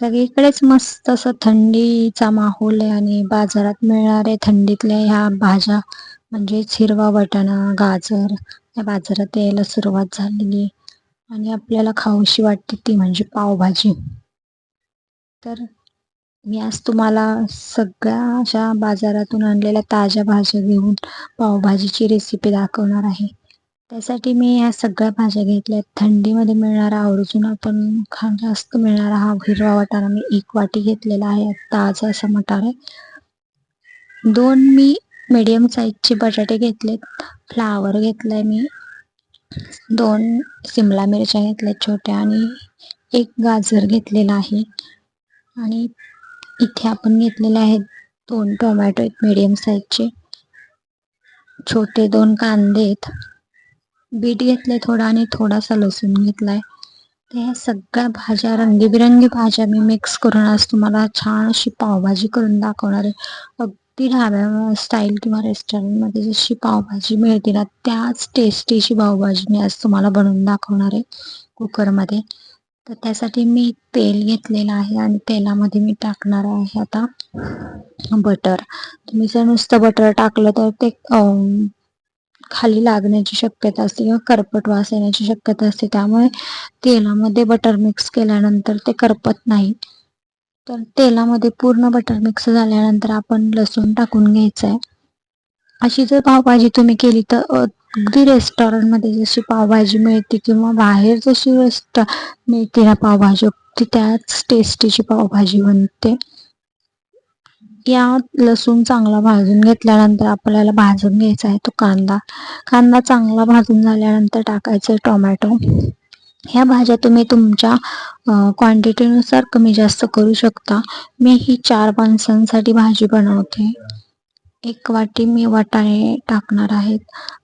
सगळीकडेच मस्त असं थंडीचा माहोल आहे आणि बाजारात मिळणारे थंडीतल्या ह्या भाज्या म्हणजे हिरवा वाटाणा गाजर या बाजारात यायला सुरुवात झालेली. आहे आणि आपल्याला खाऊशी वाटते ती म्हणजे पावभाजी. तर मी आज तुम्हाला सगळ्या अशा बाजारातून आणलेल्या ताज्या भाज्या घेऊन पावभाजीची रेसिपी दाखवणार आहे. त्यासाठी मी या सगळ्या भाज्या घेतल्या थंडीमध्ये मिळणारा आवर्जून आपण खा जास्त मिळणारा हा हिरवा वाटाणा मी एक वाटी घेतलेला आहे. ताजा असा मटार आहे. दोन मी मीडियम साईजचे बटाटे घेतलेत. फ्लावर घेतलाय मी. दोन सिमला मिरच्या घेतल्या छोट्या आणि एक गाजर घेतलेला आहे. आणि इथे आपण घेतलेले आहेत दोन टोमॅटो आहेत मीडियम साईजचे छोटे दोन कांदे आहेत. बीट घेतले थोडा आणि थोडासा लसूण घेतलाय. तर ह्या सगळ्या भाज्या रंगीबिरंगी भाज्या मी मिक्स करून आज तुम्हाला छान अशी पावभाजी करून दाखवणार आहे. अगदी ढाब्या स्टाईल किंवा रेस्टॉरंटमध्ये जशी पावभाजी मिळते ना त्याच टेस्टीची पावभाजी मी आज तुम्हाला बनवून दाखवणार आहे कुकरमध्ये तर त्यासाठी मी तेल घेतलेलं आहे आणि तेलामध्ये मी टाकणार आहे आता बटर तुम्ही जर नुसतं बटर टाकलं तर ते खाली लागण्याची शक्यता असते किंवा करपट वास येण्याची शक्यता असते. त्यामुळे तेलामध्ये बटर मिक्स केल्यानंतर ते करपत नाही. तर तेलामध्ये पूर्ण बटर मिक्स झाल्यानंतर आपण लसूण टाकून घ्यायचं आहे अशी जर पावभाजी तुम्ही केली तर अगदी रेस्टॉरंटमध्ये जशी पावभाजी मिळते किंवा बाहेर जशी रेस्ट मिळते ना पावभाजी ती त्याच टेस्टीची पावभाजी बनते. या लसूण चांगला भाजून घेतल्यानंतर आपल्याला भाजून घ्यायचा आहे तो कांदा. कांदा चांगला भाजून झाल्यानंतर टाकायचं टोमॅटो. ह्या भाज्या तुम्ही तुमच्या क्वांटिटीनुसार कमी जास्त करू शकता. मी ही चार माणसांसाठी भाजी बनवते. एक वाटी मी वाटाणे टाकणार आहेत.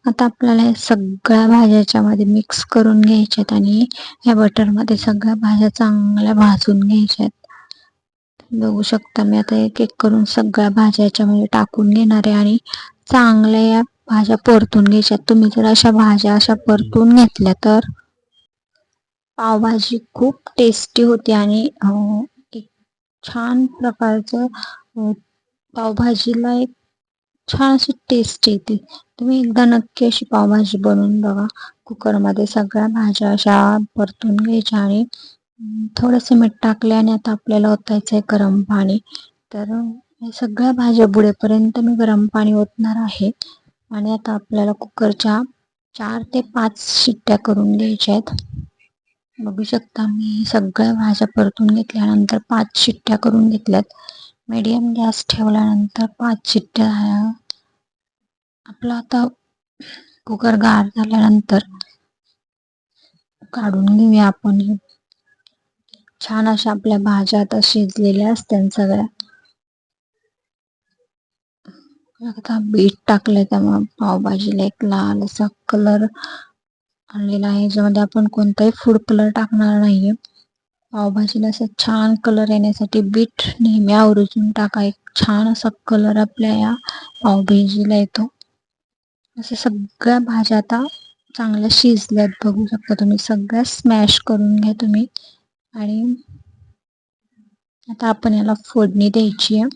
आता आपल्याला सगळ्या भाज्याच्या मध्ये मिक्स करून घ्यायच्यात आणि ह्या बटरमध्ये सगळ्या भाज्या चांगल्या भाजून घ्यायच्यात बघू शकता मी. आता एक एक करून सगळ्या भाज्या याच्यामध्ये टाकून घेणार आहे आणि चांगल्या या भाज्या परतून घ्यायच्या. तुम्ही जर अशा भाज्या अशा परतून घेतल्या तर पावभाजी खूप टेस्टी होते आणि एक छान प्रकारचं पावभाजीला एक छान अशी टेस्ट येते. तुम्ही एकदा नक्की अशी पावभाजी बनवून बघा. कुकरमध्ये सगळ्या भाज्या अशा परतून घ्यायच्या आणि थोडंसं मीठ टाकले आणि आता आपल्याला ओतायचं आहे गरम पाणी. तर सगळ्या भाज्या बुडेपर्यंत मी गरम पाणी ओतणार आहे. आणि आता आपल्याला कुकरच्या चार ते पाच शिट्ट्या करून घ्यायच्या आहेत. बघू शकता मी सगळ्या भाज्या परतून घेतल्यानंतर पाच शिट्ट्या करून घेतल्यात. मीडियम गॅस ठेवल्यानंतर पाच शिट्ट्या आपला आता कुकर गार झाल्यानंतर काढून घेऊया आपण छान अशा आपल्या भाज्या आता शिजलेल्या असतात सगळ्या. आता बीट टाकलंय त्यामुळे पावभाजीला एक लाल असा कलर आणलेला आहे ज्यामध्ये आपण कोणताही फूड कलर टाकणार नाहीये. पावभाजीला असा छान कलर येण्यासाठी बीट नेहमी आवर्जून टाका एक छान असा कलर आपल्या या पावभाजीला येतो. असं सगळ्या भाज्या आता चांगल्या शिजल्यात बघू शकता तुम्ही सगळ्या स्मॅश करून घ्या तुम्ही. आणि आता आपण याला फोडणी द्यायची आहे.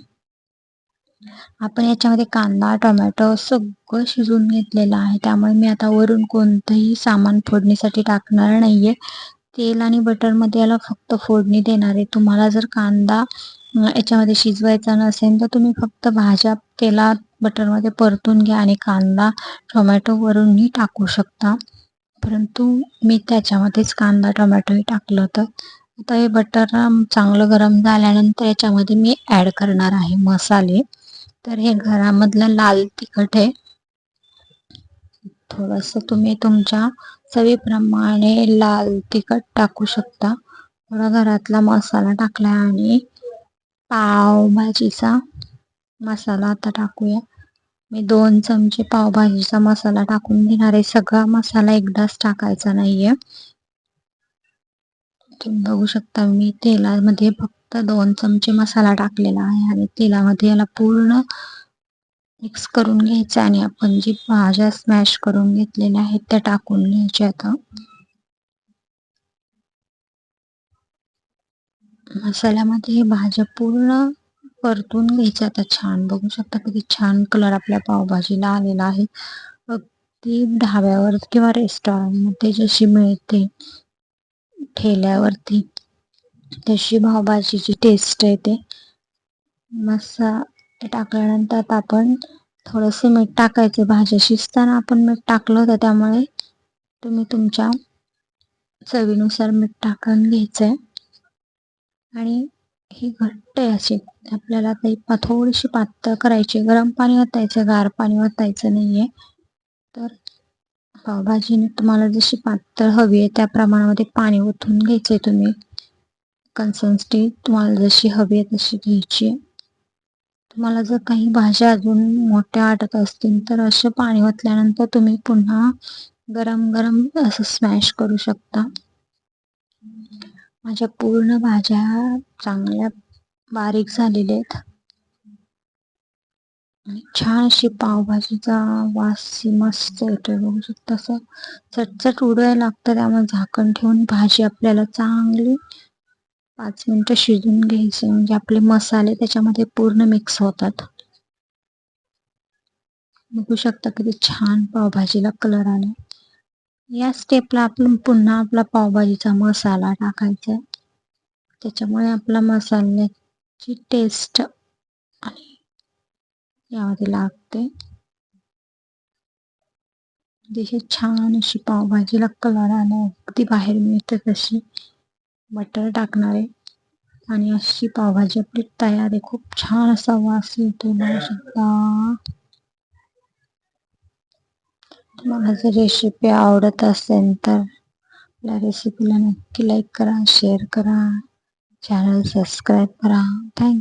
आपण याच्यामध्ये कांदा टोमॅटो सगळं शिजवून घेतलेलं आहे. त्यामुळे मी आता वरून कोणतंही सामान फोडणीसाठी टाकणार नाहीये. तेल आणि बटरमध्ये याला फक्त फोडणी देणार आहे. तुम्हाला जर कांदा याच्यामध्ये शिजवायचा नसेल तर तुम्ही फक्त भाज्या तेलात बटरमध्ये परतून घ्या आणि कांदा टोमॅटो वरूनही टाकू शकता. परंतु मी त्याच्यामध्येच कांदा टोमॅटोही टाकलं होतं. आता हे बटर चांगलं गरम झाल्यानंतर याच्यामध्ये मी ॲड करणार आहे मसाले. तर हे घरामधलं लाल तिखट आहे. थोडस तुम्ही तुमच्या चवीप्रमाणे लाल तिखट टाकू शकता. थोडा घरातला मसाला टाकला आणि पावभाजीचा मसाला आता टाकूया. मी दोन चमचे पावभाजीचा मसाला टाकून घेणार आहे. सगळा मसाला एकदाच टाकायचा नाहीये. तुम्ही बघू शकता मी. तेलामध्ये फक्त दोन चमचे मसाला टाकलेला आहे आणि तेलामध्ये याला पूर्ण मिक्स करून घ्यायचं आणि आपण जी भाज्या स्मॅश करून घेतलेल्या आहेत त्या टाकून घ्यायच्या आता मसाल्यामध्ये हे भाज्या पूर्ण परतून घ्यायच्या आता छान बघू शकता किती छान कलर आपल्या पावभाजीला आलेला आहे. अगदी ढाब्यावर किंवा रेस्टॉरंटमध्ये जशी मिळते ठेल्यावरती. तशी पावभाजीची टेस्ट येते मसा टाकल्यानंतर आपण थोडंसं मीठ टाकायचं. भाज्या शिजताना आपण मीठ टाकलं होतं त्यामुळे तुम्ही तुमच्या चवीनुसार मीठ टाकून घ्यायचं आहे आणि ही घट्ट आहे अशी. आपल्याला काही थोडीशी पातळ करायची गरम पाणी ओतायचं गार पाणी ओतायचं नाही आहे तर पावभाजीने तुम्हाला जशी पातळ हवी आहे त्या प्रमाणामध्ये पाणी ओतून घ्यायचं आहे तुम्ही. कन्सिस्टन्सी तुम्हाला जशी हवी आहे तशी घ्यायची आहे. तुम्हाला जर काही भाज्या अजून मोठ्या वाटत असतील तर असं पाणी ओतल्यानंतर तुम्ही पुन्हा गरम गरम असं स्मॅश करू शकता. माझ्या पूर्ण भाज्या चांगल्या बारीक झालेल्या आहेत. आणि छान अशी पावभाजीचा वास मस्त येतोय बघू शकता. असं चटचट उडवायला लागतं त्यामुळे झाकण ठेवून भाजी आपल्याला चांगली पाच मिनिटं शिजून घ्यायची. म्हणजे आपले मसाले त्याच्यामध्ये पूर्ण मिक्स होतात. बघू शकता किती छान पावभाजीला कलर आला या स्टेपला आपण पुन्हा आपला पावभाजीचा मसाला टाकायचा त्याच्यामुळे आपला मसाल्याची टेस्ट आणि छान अशी पावभाजीला कलर आला अगदी बाहेर मिळते तशी. बटर टाकणार आहे आणि अशी पावभाजी आपली तयार आहे. खूप छान असा वास येतो बघू शकता तुम्हाला जर रेसिपी आवडत असेल तर आपल्या रेसिपीला नक्की लाईक करा शेअर करा. चॅनल सबस्क्राईब करा. थँक